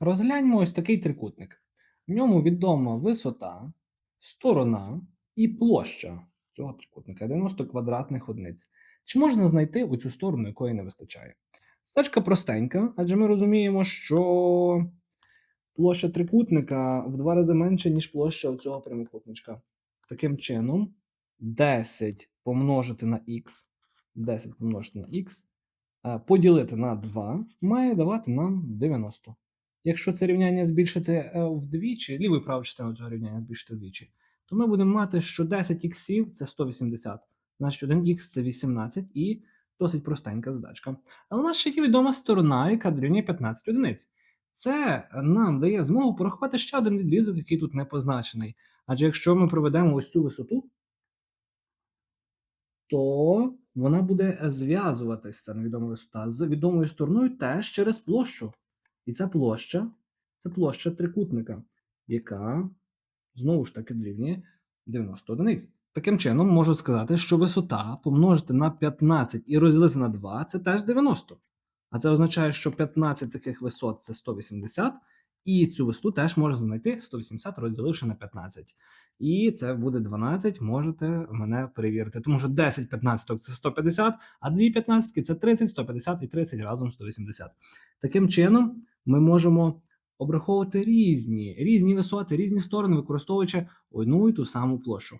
Розгляньмо ось такий трикутник. В ньому відома висота, сторона і площа цього трикутника 90 квадратних одиниць. Чи можна знайти оцю сторону, якої не вистачає? Задачка простенька, адже ми розуміємо, що площа трикутника в два рази менша, ніж площа цього прямокутничка. Таким чином, 10 помножити на х, 10 помножити на х, е, поділити на 2 має давати нам 90. Якщо це рівняння збільшити е, вдвічі, ліву і праву частину цього рівняння збільшити вдвічі, то ми будемо мати, що 10 іксів це 180, значить 1 х це 18 і досить простенька задачка. Але у нас ще є відома сторона, яка дорівнює 15 одиниць. Це нам дає змогу порахувати ще один відрізок, який тут не позначений. Адже якщо ми проведемо ось цю висоту, то вона буде зв'язуватися, невідома висота, з відомою стороною теж через площу. І ця площа це площа трикутника, яка знову ж таки дорівнює 90 одиниць. Таким чином, можу сказати, що висота помножити на 15 і розділити на 2 це теж 90. А це означає, що 15 таких висот це 180, і цю висоту теж можна знайти 180, розділивши на 15. І це буде 12, можете мене перевірити. Тому що 10 15 це 150, а 2 15 це 30, 150 і 30 разом 180. Таким чином, ми можемо обраховувати різні, різні висоти, різні сторони, використовуючи одну і ту саму площу.